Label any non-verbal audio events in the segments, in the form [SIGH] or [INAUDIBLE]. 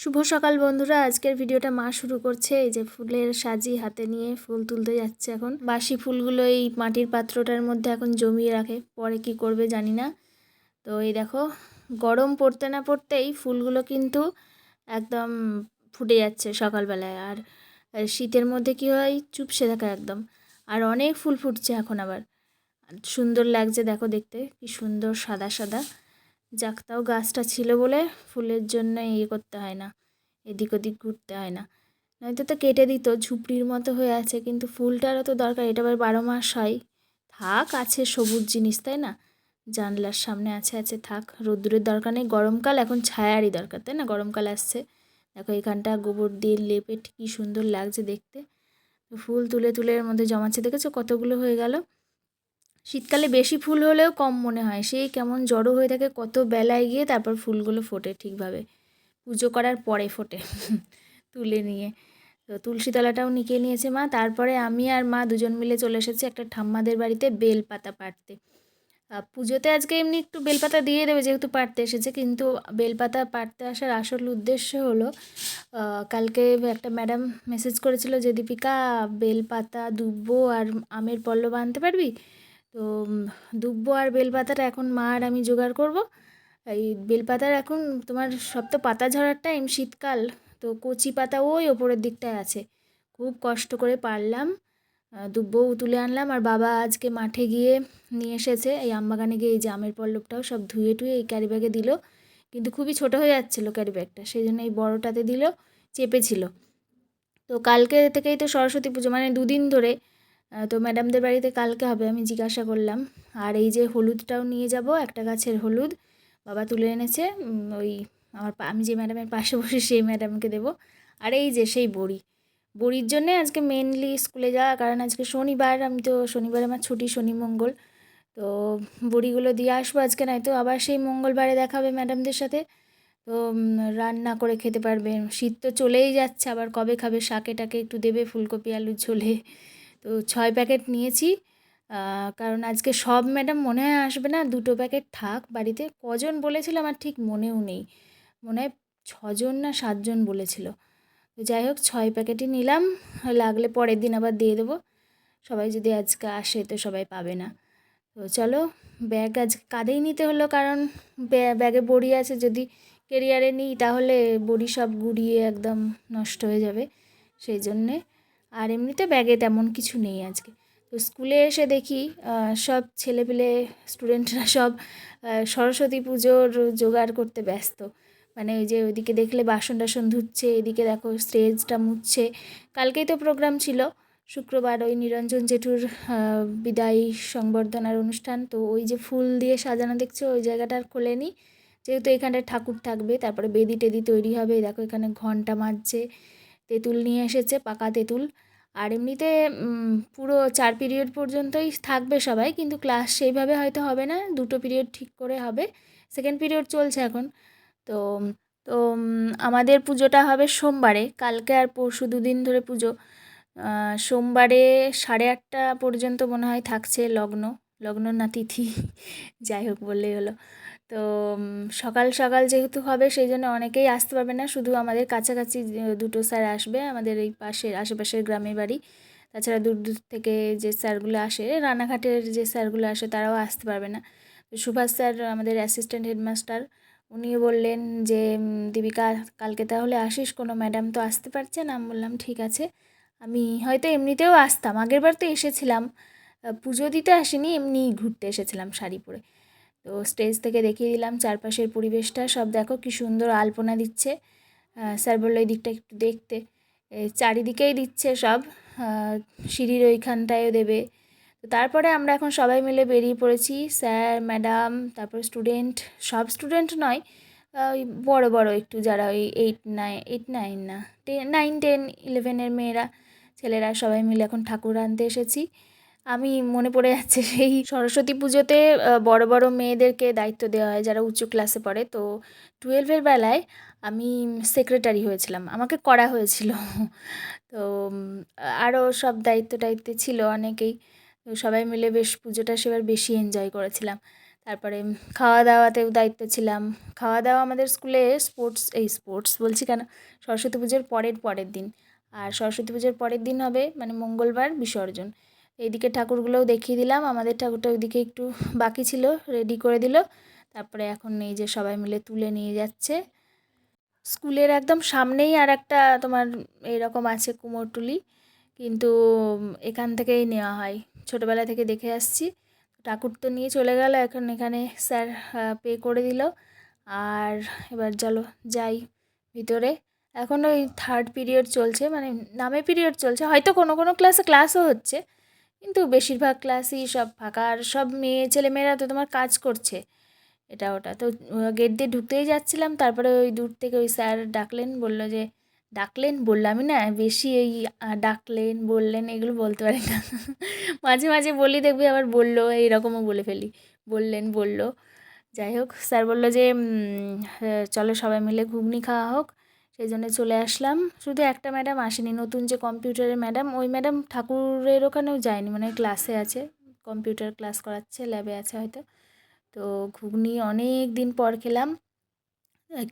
শুভ সকাল বন্ধুরা। আজকের ভিডিওটা মা শুরু করছে। এই যে ফুলের সাজি হাতে নিয়ে ফুল তুলতে যাচ্ছে এখন। বাসি ফুলগুলো এই মাটির পাত্রটার মধ্যে এখন জমিয়ে রাখে। পরে কি করবে জানি না। তো এই দেখো, গরম পড়তে না পড়তেই ফুলগুলো কিন্তু একদম ফুটে যাচ্ছে সকালবেলায়। আর শীতের মধ্যে কি হয়, চুপসে থাকে একদম। আর অনেক ফুল ফুটছে এখন আবার। সুন্দর লাগছে দেখো দেখতে। কি সুন্দর সাদা সাদা। যাক, তাও গাছটা ছিল বলে ফুলের জন্য ইয়ে করতে হয় না, এদিক ওদিক ঘুরতে হয় না। নয়তো তো কেটে দিত, ঝুপড়ির মতো হয়ে আছে, কিন্তু ফুলটারও তো দরকার এটা আবার বারো মাস হয়। থাক, আছে সবুজ জিনিস, তাই না? জানলার সামনে আছে আছে, থাক, রোদ্দুরের দরকার নেই, গরমকাল, এখন ছায়ারই দরকার, তাই না? গরমকাল আসছে। দেখো এখানটা গোবর দিয়ে লেপে কী সুন্দর লাগছে দেখতে। ফুল তুলে তুলে এর মধ্যে জমাচ্ছে, দেখেছ? কতগুলো হয়ে গেল। শীতকালে বেশি ফুল হলেও কম মনে হয়। সেই কেমন জড়ো হয়ে থাকে, কত বেলায় গিয়ে তারপর ফুলগুলো ফোটে ঠিকভাবে। পুজো করার পরে ফোটে [LAUGHS] তুলে নিয়ে। তো তুলসী তলাটাও নিকে নিয়েছে মা। তারপরে আমি আর মা দুজন মিলে চলে এসেছি একটা ঠাম্মাদের বাড়িতে বেল পাতা পাড়তে পুজোতে আজকে এমনি একটু বেলপাতা দিয়ে দেবে যেহেতু পাড়তে এসেছে, কিন্তু বেলপাতা পাড়তে আসার আসল উদ্দেশ্য হলো কালকে একটা ম্যাডাম মেসেজ করেছিল যে, দীপিকা, বেলপাতা দুব্বো আর আমের পল্লব আনতে পারবি? তো দুব্বো আর বেলপাতাটা এখন মা আর আমি জোগাড় করব। এই বেলপাতার এখন তোমার সব তো পাতা ঝরার টাইম শীতকাল। তো কচি পাতা ওই ওপরের দিকটায় আছে। খুব কষ্ট করে পারলাম। দুব্বও তুলে আনলাম। আর বাবা আজকে মাঠে গিয়ে নিয়ে এসেছে। এই আমবাগানে গিয়ে এই জামের পল্লবটাও সব ধুয়ে টুয়ে এই ক্যারি ব্যাগে দিল। কিন্তু খুবই ছোট হয়ে যাচ্ছিল ক্যারি ব্যাগটা সেই জন্য এই বড়টাতে দিল, চেপেছিল। তো কালকে থেকেই তো সরস্বতী পুজো মানে দুদিন ধরে তো ম্যাডামদের বাড়িতে কালকে হবে, আমি জিজ্ঞাসা করলাম। আর এই যে হলুদটাও নিয়ে যাব, একটা গাছের হলুদ, বাবা তুলে এনেছে ওই আমার আমি যে ম্যাডামের পাশে বসে সেই ম্যাডামকে দেবো। আর এই যে সেই বড়ি। বড়ির জন্যে আজকে মেনলি স্কুলে যাওয়া, কারণ আজকে শনিবার, আমি তো শনিবার আমার ছুটি, শনি মঙ্গল। তো বড়িগুলো দিয়ে আসব আজকে, নয়তো আবার সেই মঙ্গলবারে দেখাবে ম্যাডামদের সাথে। তো রান্না করে খেতে পারবে। শীত তো চলেই যাচ্ছে, আবার কবে খাবে, শাকে টাকে একটু দেবে, ফুলকপি, আলুর ঝোলে। তো ছয় প্যাকেট নিয়েছি। কারণ আজকে সব ম্যাডাম মনে হয় আসবে না, দুটো প্যাকেট থাক। বাড়িতে কজন বলেছিল আমার ঠিক মনেও নেই। মনে হয় ছজন না সাতজন বলেছিল। তো যাই হোক, ছয় প্যাকেটই নিলাম। লাগলে পরের দিন আবার দিয়ে দেবো। সবাই যদি আজকে আসে তো সবাই পাবে না। তো চলো, ব্যাগ আজ কাঁধেই নিতে হলো কারণ ব্যাগে বড়ি আছে। যদি কেরিয়ারে নিই তাহলে বড়ি সব গুড়িয়ে একদম নষ্ট হয়ে যাবে। সেই জন্যে আর এমনিতে ব্যাগে তেমন কিছু নেই আজকে। তো স্কুলে এসে দেখি সব ছেলেপিলে স্টুডেন্টরা সব সরস্বতী পুজোর জোগাড় করতে ব্যস্ত। মানে ওই যে ওইদিকে দেখলে বাসন টাসন ধুচ্ছে, এদিকে দেখো স্টেজটা মুছছে। কালকেই তো প্রোগ্রাম ছিল, শুক্রবার ওই নিরঞ্জন জেঠুর বিদায়ী সংবর্ধনার অনুষ্ঠান। তো ওই যে ফুল দিয়ে সাজানো দেখছ, ওই জায়গাটা আর খোলেনি যেহেতু এখানটায় ঠাকুর থাকবে, তারপরে বেদি টেদি তৈরি হবে, দেখো এখানে ঘণ্টা মারছে। তেঁতুল নিয়ে এসেছে, পাকা তেঁতুল। আর এমনিতে পুরো চার পিরিয়ড পর্যন্তই থাকবে সবাই, কিন্তু ক্লাস সেইভাবে হয়তো হবে না, দুটো পিরিয়ড ঠিক করে হবে। সেকেন্ড পিরিয়ড চলছে এখন। তো তো আমাদের পুজোটা হবে সোমবারে, কালকে আর পরশু দুদিন ধরে পুজো। সোমবারে সাড়ে আটটা পর্যন্ত মনে হয় থাকছে লগ্ন লগ্ন না তিথি, যাই হোক বললেই হলো। তো সকাল সকাল যেহেতু হবে সেই জন্য অনেকেই আসতে পারবে না। শুধু আমাদের কাছাকাছি দুটো স্যার আসবে, আমাদের এই পাশের, আশেপাশের গ্রামের বাড়ি। তাছাড়া দূর দূর থেকে যে স্যারগুলো আসে রানাঘাটের যে স্যারগুলো আসে, তারাও আসতে পারবে না। তো সুভাষ স্যার, আমাদের অ্যাসিস্ট্যান্ট হেডমাস্টার, উনিও বললেন যে দীপিকা, কালকে তাহলে আসিস? কোনো ম্যাডাম তো আসতে পারছে না। আমি বললাম, ঠিক আছে। আমি হয়তো এমনিতেও আসতাম। আগের বার তো এসেছিলাম। পুজো দিতে আসিনি এমনি ঘুরতে এসেছিলাম শাড়ি পরে। তো স্টেজ থেকে দেখিয়ে দিলাম চারপাশের পরিবেশটা। সব দেখো কি সুন্দর আলপনা দিচ্ছে স্যার বলল এই দিকটা একটু দেখতে। চারিদিকেই দিচ্ছে সব সিঁড়ির ওইখানটায়ও দেবে। তো তারপরে আমরা এখন সবাই মিলে বেরিয়ে পড়েছি। স্যার, ম্যাডাম, তারপর স্টুডেন্ট সব স্টুডেন্ট নয় ওই বড় বড় একটু যারা ওই এইট নাইন এইট নাইন না টেন নাইন টেন ইলেভেনের মেয়েরা, ছেলেরা সবাই মিলে এখন ঠাকুর আনতে এসেছি। আমি মনে পড়ে যাচ্ছে [LAUGHS] সেই সরস্বতী পুজোতে বড় বড় মেয়েদেরকে দায়িত্ব দেওয়া হয় যারা উঁচু ক্লাসে পড়ে। তো টুয়েলভের বেলায় আমি সেক্রেটারি হয়েছিলাম। আমাকে করা হয়েছিল। [LAUGHS] তো আরও সব দায়িত্ব টাইত্বে ছিল অনেকেই। তো সবাই মিলে বেশ পুজোটা সেবার বেশি এনজয় করেছিলাম। তারপরে খাওয়া দাওয়াতেও দায়িত্ব ছিলাম। খাওয়া দাওয়া আমাদের স্কুলে স্পোর্টস এই স্পোর্টস বলছি কেন? সরস্বতী পুজোর পরের পরের দিন। আর সরস্বতী পুজোর পরের দিন হবে মানে মঙ্গলবার বিসর্জন। এইদিকে ঠাকুরগুলোও দেখিয়ে দিলাম। আমাদের ঠাকুরটা ওইদিকে একটু বাকি ছিল রেডি করে দিল। তারপরে এখন এই যে সবাই মিলে তুলে নিয়ে যাচ্ছে। স্কুলের একদম সামনেই আর একটা তোমার এরকম আছে কুমোরটুলি কিন্তু এখান থেকেই নেওয়া হয়। ছোটোবেলা থেকে দেখে আসছি। ঠাকুর তো নিয়ে চলে গেল, এখন এখানে স্যার পে করে দিল। আর এবার চলো যাই ভিতরে। এখন ওই থার্ড পিরিয়ড চলছে মানে নামে পিরিয়ড চলছে। হয়তো কোনো কোনো ক্লাসে ক্লাসও হচ্ছে। কিন্তু বেশিরভাগ ক্লাসই সব ফাঁকা আর সব মেয়ে, ছেলেমেয়েরা তো তোমার কাজ করছে। এটা ওটা। তো গেট দিয়ে ঢুকতেই যাচ্ছিলাম, তারপরে ওই দূর থেকে ওই স্যার ডাকলেন, বলল যে, ডাকলেন? বললামই না, বেশি এই ডাকলেন, বললেন, এগুলো বলতে পারি না। [LAUGHS] মাঝে মাঝে বলি, দেখবি আবার বলল, এইরকমও বলে ফেলি। বললেন, বলল। যাই হোক, স্যার বলল যে চলো সবাই মিলে ঘুগনি খাওয়া হোক। সেই জন্য চলে আসলাম। শুধু একটা ম্যাডাম আসেনি, নতুন যে কম্পিউটারের ম্যাডাম ওই ম্যাডাম ঠাকুরের ওখানেও যায়নি মানে ক্লাসে আছে কম্পিউটার ক্লাস করাচ্ছে ল্যাবে আছে হয়তো। তো ঘুগনি অনেক দিন পর খেলাম।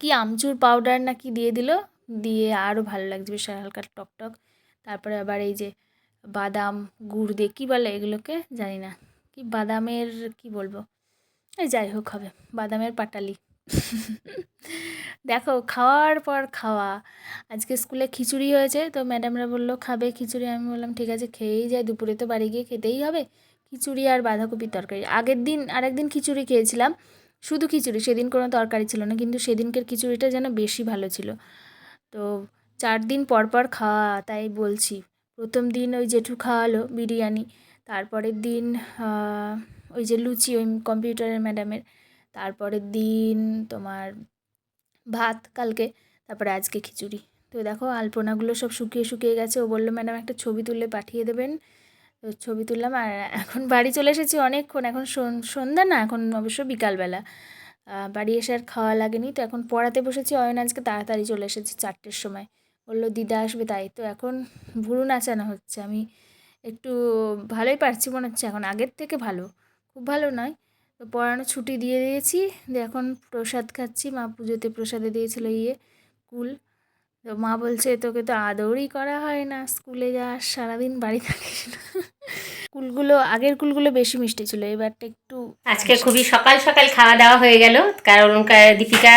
কি আমচুর পাউডার না কি দিয়ে দিল, দিয়ে আরও ভালো লাগছে, বেশ হালকা টক টক তারপরে আবার এই যে বাদাম গুড় দিয়ে, কী বলে এগুলোকে? জানি না। কি বাদামের, কি বলব? এই যাই হোক হবে, বাদামের পাটালি। দেখো, খাওয়ার পর খাওয়া। আজকে স্কুলে খিচুড়ি হয়েছে, তো ম্যাডামরা বলল, খাবে খিচুড়ি? আমি বললাম, ঠিক আছে, খেয়েই যাই, দুপুরে তো বাড়ি গিয়ে খেতেই হবে। খিচুড়ি আর বাঁধাকপির তরকারি। আগের দিন, আরেকদিন খিচুড়ি খেয়েছিলাম, শুধু খিচুড়ি, সেদিন কোনো তরকারি ছিল না, কিন্তু সেদিনকের খিচুড়িটা যেন বেশি ভালো ছিল। তো চার দিন পর পর খাওয়া, তাই বলছি। প্রথম দিন ওই জেঠু খাওয়ালো বিরিয়ানি, তারপরের দিন ওই যে লুচি, ওই কম্পিউটারের ম্যাডামের। তারপরের দিন তোমার ভাত কালকে, তারপরে আজকে খিচুড়ি। তো দেখো আলপনাগুলো সব শুকিয়ে শুকিয়ে গেছে। ও বলল, ম্যাডাম, একটা ছবি তুলে পাঠিয়ে দেবেন। তো ছবি তুললাম আর এখন বাড়ি চলে এসেছি অনেকক্ষণ। এখন সন- সন্ধ্যা না, এখন অবশ্য বিকালবেলা। বাড়ি এসে আর খাওয়া লাগেনি। তো এখন পড়াতে বসেছি। অয়ন আজকে তাড়াতাড়ি চলে এসেছে চারটের সময়। বলল, দিদা আসবে। তাই তো এখন ভুরু নাচানো হচ্ছে। আমি একটু ভালোই পারছি মনে হচ্ছে। এখন আগের থেকে ভালো। খুব ভালো নয়। তো পড়ানো ছুটি দিয়ে দিয়েছি। দিয়ে এখন প্রসাদ খাচ্ছি। মা পুজোতে প্রসাদে দিয়েছিল ইয়ে কুল। তো মা বলছে, তোকে তো আদরই করা হয় না। স্কুলে যাস, সারাদিন বাড়ি থাকিস কুলগুলো, আগের কুলগুলো বেশি মিষ্টি ছিল। এবারটা একটু আজকে খুবই সকাল সকাল খাওয়া দাওয়া হয়ে গেল। কারণ দীপিকা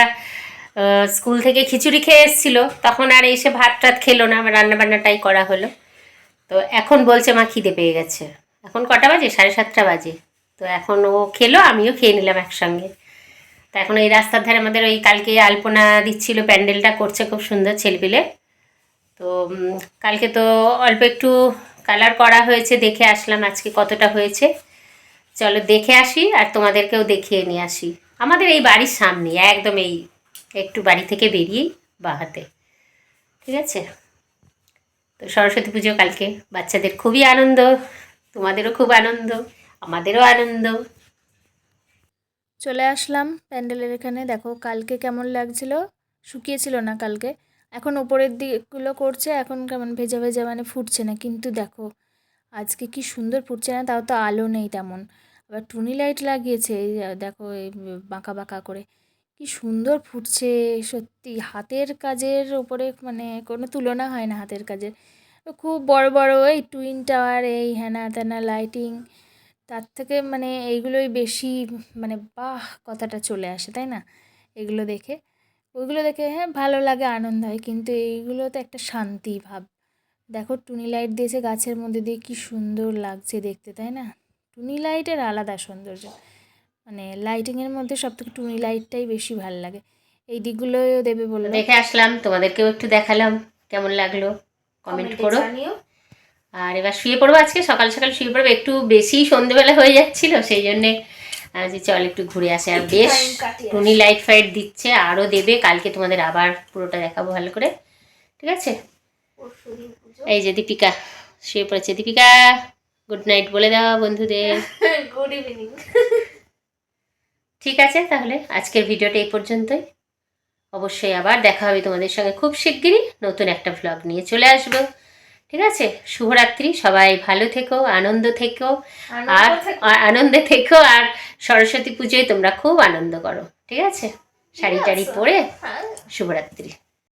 স্কুল থেকে খিচুড়ি খেয়ে এসেছিল। তখন আর এসে ভাত টাত খেলো না। রান্না বান্নাটাই করা হলো। তো এখন বলছে, মা খিদে পেয়ে গেছে। এখন কটা বাজে? সাড়ে সাতটা বাজে। তো এখন ও খেলো, আমিও খেয়ে নিলাম একসঙ্গে। তো এখন এই রাস্তার ধারে আমাদের ওই কালকে আলপনা দিচ্ছিল, প্যান্ডেলটা করছে খুব সুন্দর ছেলপিলে। তো কালকে তো অল্প একটু কালার করা হয়েছে, দেখে আসলাম আজকে কতটা হয়েছে। চলো দেখে আসি আর তোমাদেরকেও দেখিয়ে নিয়ে আসি। আমাদের এই বাড়ির সামনে, একদম এই একটু বাড়ি থেকে বেরিয়েই বাহাতে ঠিক আছে? তো সরস্বতী পুজো কালকে, বাচ্চাদের খুবই আনন্দ, তোমাদেরও খুব আনন্দ। আমাদেরও আনন্দ। চলে আসলাম প্যান্ডেলের এখানে। দেখো কালকে কেমন লাগছিল? শুকিয়েছিল না কালকে। এখন ওপরের দিকগুলো করছে, এখন কেমন ভেজা ভেজা মানে ফুটছে না। কিন্তু দেখো, আজকে কি সুন্দর ফুটছে না, তাও তো আলো নেই তেমন। আবার টুনি লাইট লাগিয়েছে দেখো এই বাঁকা বাঁকা করে। কি সুন্দর ফুটছে, সত্যি। হাতের কাজের ওপরে মানে কোনো তুলনা হয় না হাতের কাজের। খুব বড় বড় এই টুইন টাওয়ার, এই হ্যানা ত্যানা লাইটিং তার থেকে মানে এইগুলোই বেশি মানে বাহ কথাটা চলে আসে তাই না? এগুলো দেখে। ওইগুলো দেখে হ্যাঁ ভালো লাগে আনন্দ হয় কিন্তু এইগুলো তো একটা শান্তি ভাব। দেখো টুনি লাইট দিয়েছে গাছের মধ্যে দিয়ে কি সুন্দর লাগছে দেখতে তাই না? টুনি লাইটের আলাদা সৌন্দর্য। মানে লাইটিংয়ের মধ্যে সব থেকে টুনি লাইটটাই বেশি ভালো লাগে। এই দিকগুলোও দেবে বলে দেখে আসলাম তোমাদেরকেও একটু দেখালাম কেমন লাগল? কমেন্ট করো। আর এবার শুয়ে পড়ব আজকে সকাল সকাল শুয়ে পড়ব। একটু বেশি সন্ধেবেলা হয়ে যাচ্ছিল সেই জন্যে যে চল একটু ঘুরে আসে। আর বেশ। টুনি লাইট ফাইট দিচ্ছে আরও দেবে। কালকে তোমাদের আবার পুরোটা দেখাবো ভালো করে। ঠিক আছে? এই যে দীপিকা শুয়ে পড়েছে। দীপিকা গুড নাইট বলে দাও বন্ধুদের। [LAUGHS] গুড ইভিনিং ঠিক আছে তাহলে আজকের ভিডিওটা এই পর্যন্তই। অবশ্যই আবার দেখা হবে তোমাদের সঙ্গে খুব শিগগিরই নতুন একটা ভ্লগ নিয়ে চলে আসব। ঠিক আছে? শুভরাত্রি সবাই ভালো থেকো আনন্দ থেকো আর আনন্দ থেকো। আর সরস্বতী পুজোয় তোমরা খুব আনন্দ করো ঠিক আছে? শাড়ি টাড়ি পরে হ্যাঁ। শুভরাত্রি।